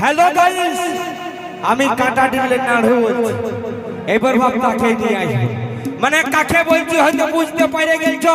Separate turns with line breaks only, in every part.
Hello guys আমি কাটা ডিলের নাড়ু বলছি। এবার ভাব তাকে নিয়ে আসব? মানে কাকে বলছি হয়তো বুঝতে পারে গেছ?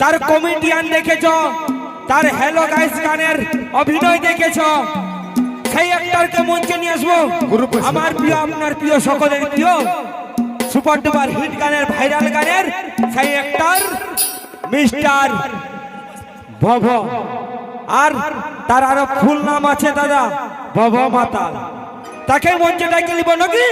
তার কমেডিয়ান দেখেছ? তার হ্যালো গাইস গানের অভিনয় দেখেছ? সেই অ্যাক্টরকে মঞ্চে নিয়ে আসব। আমার প্রিয় আপনার প্রিয় সকলের প্রিয় সুপার ডুপার হিট গানের ভাইরাল গানের সেই অ্যাক্টর মিস্টার ভব। আর তার আরও ফুল নাম আছে দাদা ভব মাতাল তাকে মঞ্চে ডাকে নিব নাকি?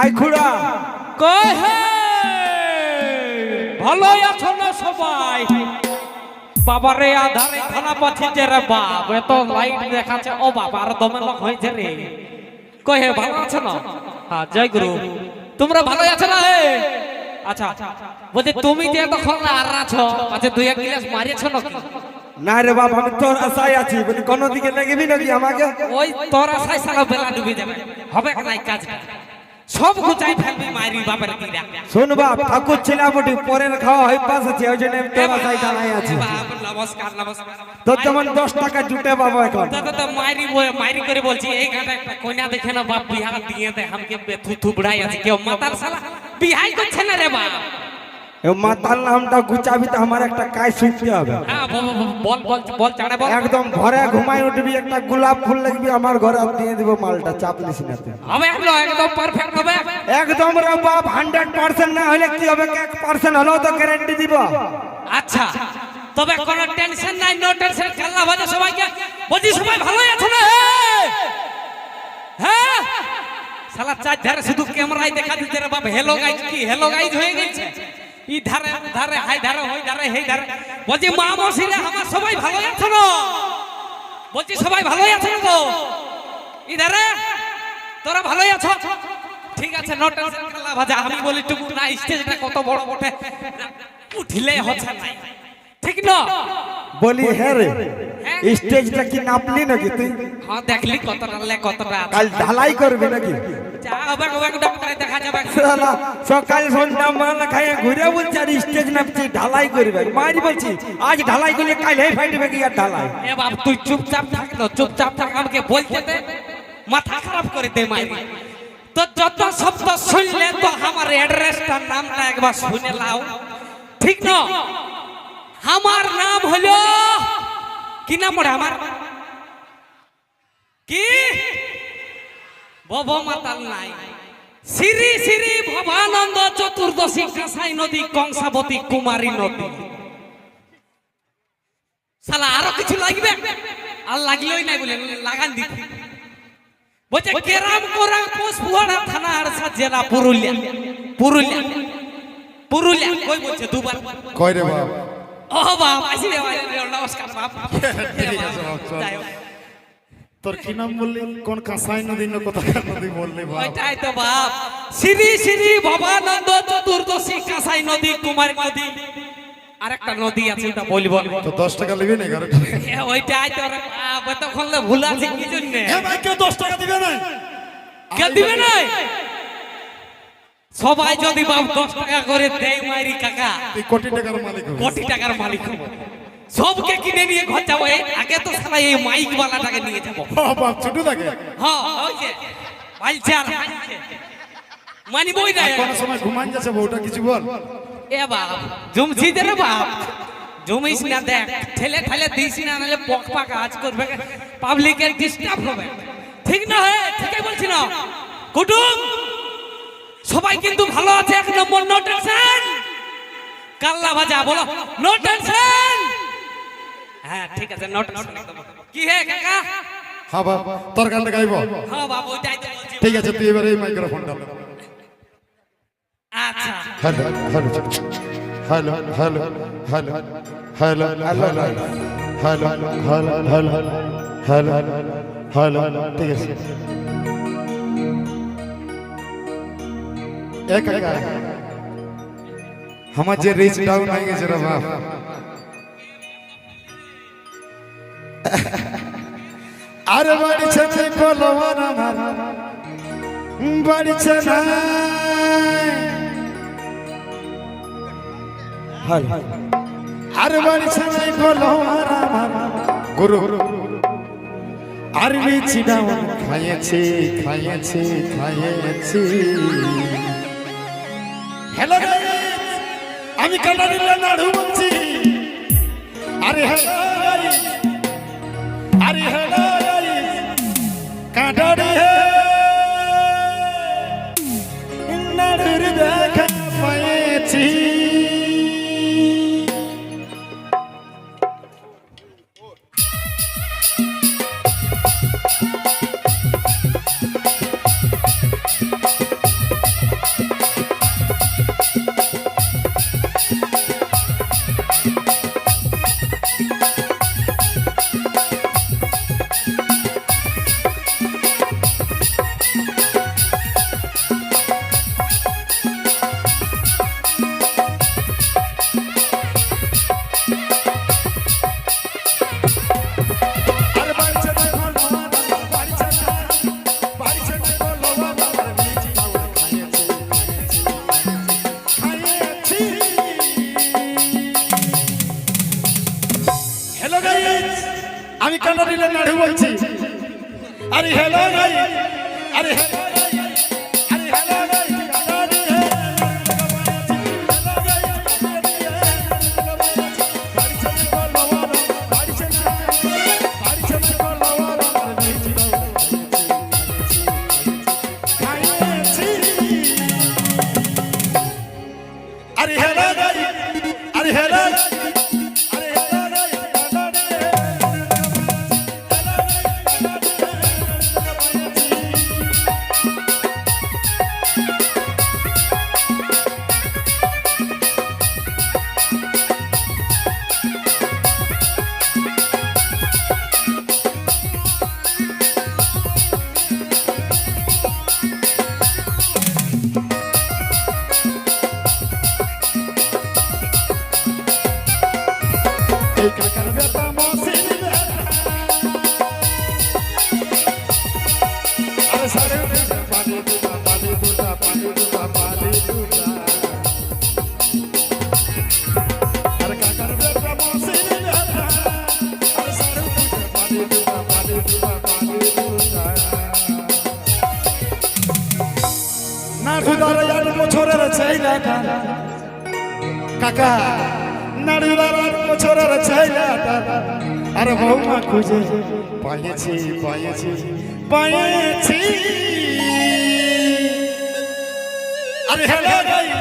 আই খুড়া।
কই হে? ভালোই আছো না সবাই? বাবারে আধারে খানা পাচ্ছি রে বাপ এত লাইট দেখাচ্ছে। ও বাবা আর দমে লোক হয়েছে রে। কই হে ভালো আছো না? হ্যাঁ জয় গুরু। তোমরা ভালো আছো না হে? আচ্ছা বলতে তুমি যে এতক্ষণ আর আছো আচ্ছা দুই এক গ্লাস মারিয়েছো নাকি?
না রে বাপ আমি তোর আশায় আছি বলি কোন দিকে লেগেবি নাকি আমাকে?
ওই তোর আশায় সারা বেলা ডুবে যাবে। হবে নাই কাজটা? সব গুচাই ফেলবি মারি বাপের দিরা
শুন বাপ ঠাকুর ছেলে বটি পরের খাওয়া হই পাস আছে ওই জন্য তোর আশায় দাঁড়াই আছে।
বাপ, নমস্কার নমস্কার।
তো যেমন দশ টাকা জুটে বাপ এখন।
তো তো মারি বয়ে- মারি করে বলছি এই গাটা একটা কন্যা দেখে না বাপ বিহা দিয়ে দে আমকে থু থু বুড়াই আছে কেউ মাতার শালা বিহাই করছে না রে বাপ।
এ মাতাল নামটা গুচাবি তো আমার একটা কাজ শিখতে হবে।
হ্যাঁ বল বল বল বল চাড়ে বল
একদম ঘরে ঘুমাই উঠবি একটা গোলাপ ফুল লাগবি আমার ঘরে দিয়ে দিব মালটা চাপ নিস না
একদম পারফেক্ট হবে।
একদম রে বাপ হান্ড্রেড পার্সেন্ট না হলে কি হবে? এক পার্সেন্ট হলেও তো গ্যারেন্টি দিব।
আচ্ছা তবে কোনো টেনশন নাই নো টেনশন খেলা বাজে সবাইকে। বলছি সবাই ভালোই আছে না? হ্যাঁ সালা চার ধারে শুধু ক্যামেরায় দেখা দিচ্ছে রে বাপ। হেলো গাইজ কি? হেলো গাইজ হয়ে গেছে। ই ধারে ধারে হাই ধারে হই ধারে হেই ধারে বলছি মা মসিরে আমার সবাই ভালোই আছে না বলছি সবাই ভালোই আছে তো? ই ধারে তোরা ভালোই আছো? ঠিক আছে নো টেনশন খেলা ভাজা আমি বলি টুকু না স্টেজটা কত বড় বটে? উঠিলে হচ্ছে না। ঠিক না?
বলি হ্যাঁ রে স্টেজটা কি নাপলি নাকি তুই?
হ্যাঁ দেখলি কতটা লে কতটা আছে।
কাল ঢালাই করবি নাকি? সকাল সন্ধ্যা মাল খাইয়ে ঘুরে বলছি আর স্টেজ নাপছি ঢালাই করবে। মারি বলছি আজ ঢালাই করলে কাল হে ফাইটবে কি আর ঢালাই?
এ বাপ তুই চুপচাপ থাক না চুপচাপ থাক আমাকে বলতে দে। মাথা খারাপ করে দে মাইরি তো যত শব্দ শুনলে তো আমার অ্যাড্রেসটার নামটা একবার শুনে লাও ঠিক না? আমার নাম হলো কি নাম পড়ে আমার? কি? ভব মাতাল নাই। শ্রী শ্রী ভবানন্দ চতুর্দশী কাঁসাই নদী, কংসাবতী কুমারী নদী। শালা, আরও কিছু লাগবে? আর লাগলেই নাই বলে লাগান দিতে। বলছে, কেরাম কোরা পোস্টপুয়াড়া থানা আরসা জেলা পুরুলিয়া। পুরুলিয়া। পুরুলিয়া। কই বলছে, দুবার?
কই রে বাপ?
ও বাপ আসি রে নমস্কার বাপ
তোর কি নাম বললি কোন কাঁসাই নদী না কোথাকার নদী বললি
ওইটাই তো বাপ শ্রী শ্রী ভবানন্দ চতুর্দশী কাঁসাই নদী কুমারী নদী আরেকটা নদী আছে ওটা বলব
তো দশ টাকা নিবি না টাকা
ওইটাই তো রে বাপ এতক্ষণ তো ভুল আছে কি জন্য
ভাই কেউ দশ টাকা দিবে না
কে দিবে না সবাই যদি বাপ দশ টাকা করে দেয় মাইরি কাকা
কোটি টাকার মালিক
কোটি টাকার মালিক হব। সবকে কিনে নিয়ে ঘর যাব আগে তো সারা এই মাইক বালাটাকে নিয়ে যাব।
ছোট থাকে
হ্যাঁ যে মাইলছে আর মানিবই না
কোন সময় ঘুমান যাচ্ছে বউটা কিছু বল।
এ বাপ জুমছি দে রে বাপ। জমিস না দেখ ঠেলে ঠেলে দিস না নাহলে পক পাক আজ করবে। পাবলিকের ডিস্টার্ব হবে। ঠিক না হে ঠিকই বলছি না। কুটুম! সবাই কিন্তু ভালো আছে এক নম্বর নো টেনশন কাল্লা ভাজা বলো নো টেনশন হ্যাঁ ঠিক আছে নো টেনশন কি হে কাকা
হ্যাঁ বাপ তোর গানটা গাইব
হ্যাঁ বাবু ওইটাই তো
ঠিক আছে তুই এবারে এই মাইক্রোফোনটা
আচ্ছা
hello hello hello hello hello hello hello hello hello hello hello hello ঠিক আছে একাকার আমার যে রিচ ডাউন হয়ে গেছে রে বাপ। আরে বাড়িছে কলমান আমার বাড়িছে
না
আর বাড়িছে নাই কলমান আমার গুরু। আর রিচ ডাউন খাইয়েছি খাইয়েছি খাইয়েছি। হ্যালো আমি কানাডিল্লা নাড়ু বলছি। আরে হ্যালো আরে হ্যালো আমি কানাডিলের নাড়ু বলছি আরে হ্যালো নাই আরে হ্যালো। নারীদার বছরের ছেলেটা কাকা নারীদার বছরের ছেলেটা আরে বৌমা খুঁজে পাইয়েছি পাইয়েছি পাইয়েছি। আরে হ্যালো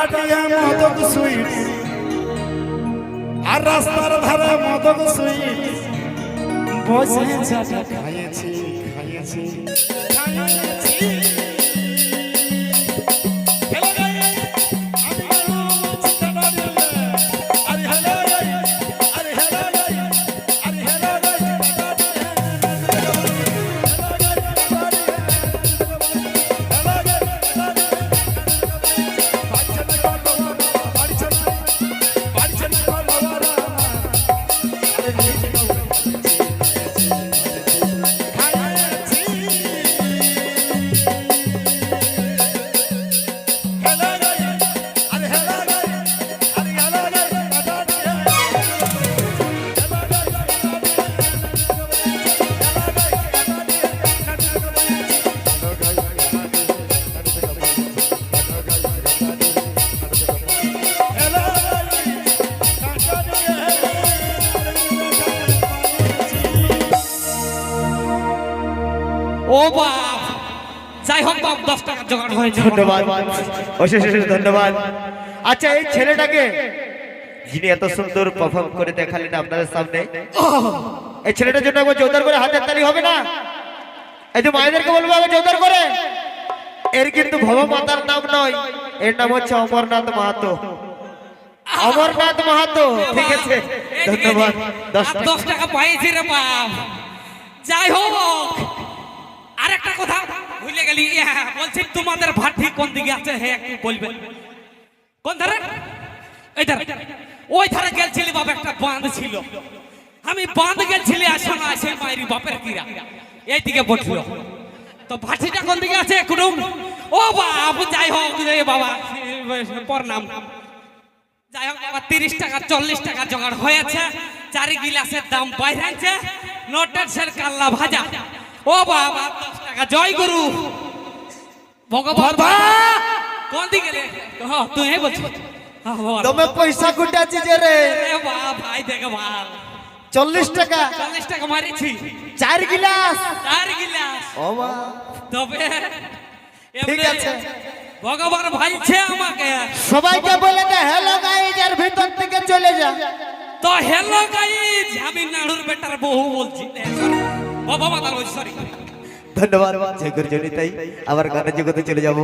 কাটিয়ে মদক সুইট আর রাস্তার ধারে মদক সুইট বসে চাটা খাইয়েছি খাইয়েছি। খাইয়েছি।
ধন্যবাদ। অশেষ অশেষ ধন্যবাদ। আচ্ছা এই ছেলেটাকে যিনি এত সুন্দর পারফর্ম করে দেখালেন আপনাদের সামনে এই ছেলেটার জন্য একবার জোরদার করে হাতের তালি হবে না? এই যে মায়েদেরকে বলব আগে জোরদার করে। এর কিন্তু ভবা মাতার নাম নয় এর নাম হচ্ছে অমরনাথ মাহাতো। অমরনাথ মাহাতো ঠিক আছে ধন্যবাদ। দশ
দশ টাকা পাইছি রে বাপ। যাই হোক আর একটা কথা ভুলে গেলি বলছি, তোমাদের ভাটি কোন দিকে আছে, হে, একটু বলবেন কোন ধারে? এই ওই ধারে গেলছিলি, বাপ, একটা বাঁধ ছিল। আমি বাঁধ গেলছিলি, আসো না মায়ের বাপের কিরা এইদিকে বসল। তো ভাটিটা কোন দিকে আছে, একটু ও বাপ, যাই হোক বাবা প্রণাম যাই হোক বাবা তিরিশ টাকা, চল্লিশ টাকা জোগাড় হয়েছে। চারি গিলাসের দাম বাইরেছে নোটের কাল্লা ভাজা। ও বাবা দশ টাকা জয় গুরু। ভগবান কোন দিকে তুই হ্যাঁ, ভগবান।
তুমি পয়সা কুটাচ্ছি যে রে।
ভাই দেখে ভালো
চল্লিশ টাকা।
চল্লিশ টাকা মারিছি।
চার গিলাস।
চার গিলাস।
ও মা
তবে
ঠিক আছে।
ভগবান ভাইছে আমাকে।
সবাইকে বলে দে হ্যালো গাইজ আর ভিতর থেকে চলে যা।
তো হ্যালো গাইজ আমি নাড়ুর বেটার বহু বলছি।
ধন্যবাদ। জয় গুরুজনী তাই আবার গানের জগতে চলে যাব।